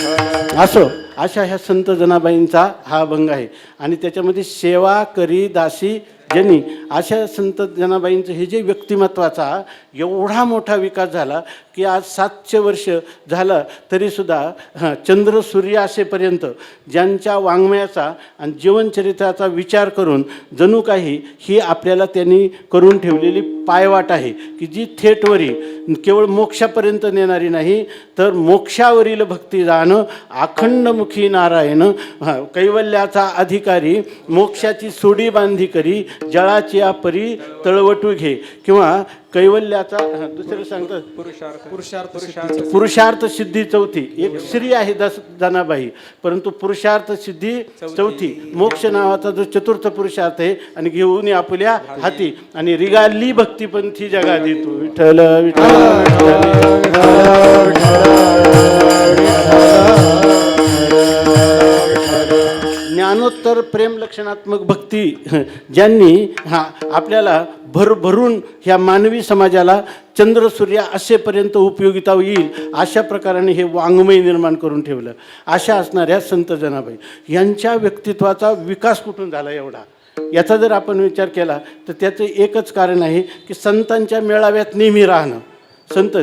असो. अशा ह्या संत जनाबाईंचा हा अभंग आहे. आणि त्याच्यामध्ये सेवा करी दासी ज्यांनी अशा संत जनाबाईंचं हे जे व्यक्तिमत्वाचा एवढा मोठा विकास झाला की आज सातशे वर्ष झालं तरीसुद्धा हां चंद्र सूर्य असेपर्यंत ज्यांच्या वाङ्मयाचा आणि जीवनचरित्राचा विचार करून जणू काही ही आपल्याला त्यांनी करून ठेवलेली पायवाट आहे की जी थेटवरी केवळ मोक्षापर्यंत नेणारी नाही तर मोक्षावरील भक्ती जाणं अखंडमुखी नारायण हां कैवल्याचा अधिकारी मोक्षाची सोडी बांधी करी जळाची परी तळवटू घे. किंवा कैवल्याचा हां, दुसरं सांगतं. पुरुषार्थ. पुरुषार्थ पुरुषार्थ. सिद्धी. चौथी. एक स्त्री आहे दस जनाबाई परंतु पुरुषार्थ सिद्धी चौथी. मोक्ष नावाचा जो चतुर्थ पुरुषार्थ आहे आणि घेऊन आपल्या हाती. आणि रिगाली भक्तीपंथी जगा देतो विठ्ठल विठ्ठल. ज्ञानोत्तर प्रेम लक्षणात्मक भक्ती ज्यांनी हा आपल्याला भरभरून ह्या मानवी समाजाला चंद्र सूर्य असेपर्यंत उपयोगिता येईल अशा प्रकाराने हे वाङ्मय निर्माण करून ठेवलं. अशा असणाऱ्या संत जनाबाई यांच्या व्यक्तित्वाचा विकास कुठून झाला एवढा? याचा जर आपण विचार केला तर त्याचं एकच कारण आहे की संतांच्या मेळाव्यात नेहमी राहणं. संत